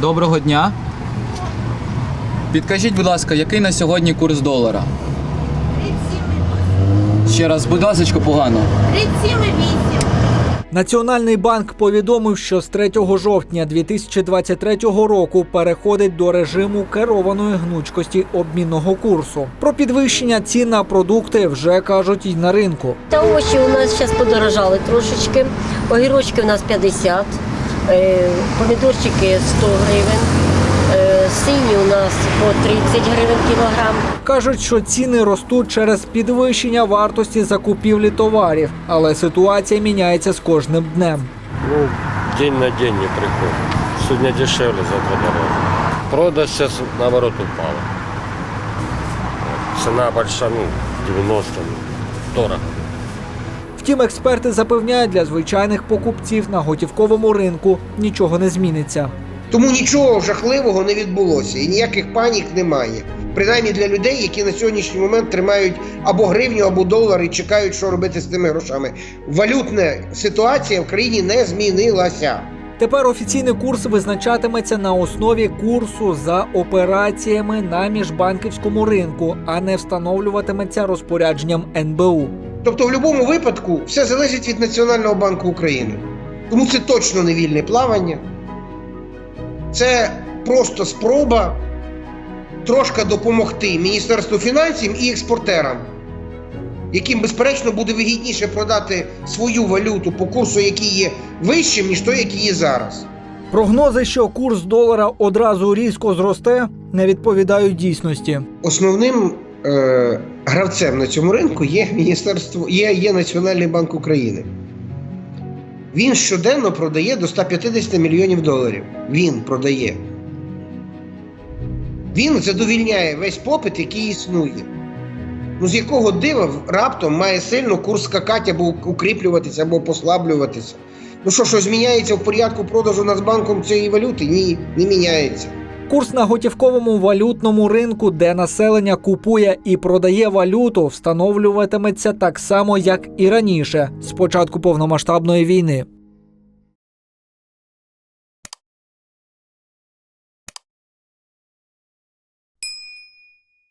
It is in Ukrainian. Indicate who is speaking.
Speaker 1: Доброго дня. Підкажіть, будь ласка, який на сьогодні курс долара?
Speaker 2: 37,8.
Speaker 1: Ще раз, будь ласка, погано.
Speaker 2: 37,8.
Speaker 3: Національний банк повідомив, що з 3 жовтня 2023 року переходить до режиму керованої гнучкості обмінного курсу. Про підвищення цін на продукти вже кажуть й на ринку.
Speaker 4: Та овочі у нас зараз подорожали трошечки. Огірочки у нас 50, е, помідорчики 100 гривень, е, сині у нас по 30 гривень кілограм.
Speaker 3: Кажуть, що ціни ростуть через підвищення вартості закупівлі товарів, але ситуація міняється з кожним днем.
Speaker 5: Ну, день на день не приходит. Сегодня дешевле, завтра дороже. Продаж сейчас наоборот упала. Цена большая, ну, 90, ну, дорого.
Speaker 3: Втім, експерти запевняють, для звичайних покупців на готівковому ринку нічого не зміниться.
Speaker 6: Тому нічого жахливого не відбулося і ніяких панік немає. Принаймні для людей, які на сьогоднішній момент тримають або гривню, або долар і чекають, що робити з тими грошами. Валютна ситуація в країні не змінилася.
Speaker 3: Тепер офіційний курс визначатиметься на основі курсу за операціями на міжбанківському ринку, а не встановлюватиметься розпорядженням НБУ.
Speaker 6: Тобто, в будь-якому випадку все залежить від Національного банку України. Тому це точно не вільне плавання. Це просто спроба трошки допомогти Міністерству фінансів і експортерам, яким, безперечно, буде вигідніше продати свою валюту по курсу, який є вищим, ніж той, який є зараз.
Speaker 3: Прогнози, що курс долара одразу різко зросте, не відповідають дійсності.
Speaker 6: Основним е, гравцем на цьому ринку є міністерство, є, є Національний банк України. Він щоденно продає до 150 мільйонів доларів. Він продає. Він задовільняє весь попит, який існує. Ну, з якого дива раптом має сильно курс скакати або укріплюватися, або послаблюватися. Ну що, щось зміняється в порядку продажу Нацбанком цієї валюти? Ні, не міняється.
Speaker 3: Курс на готівковому валютному ринку, де населення купує і продає валюту, встановлюватиметься так само, як і раніше, з початку повномасштабної війни.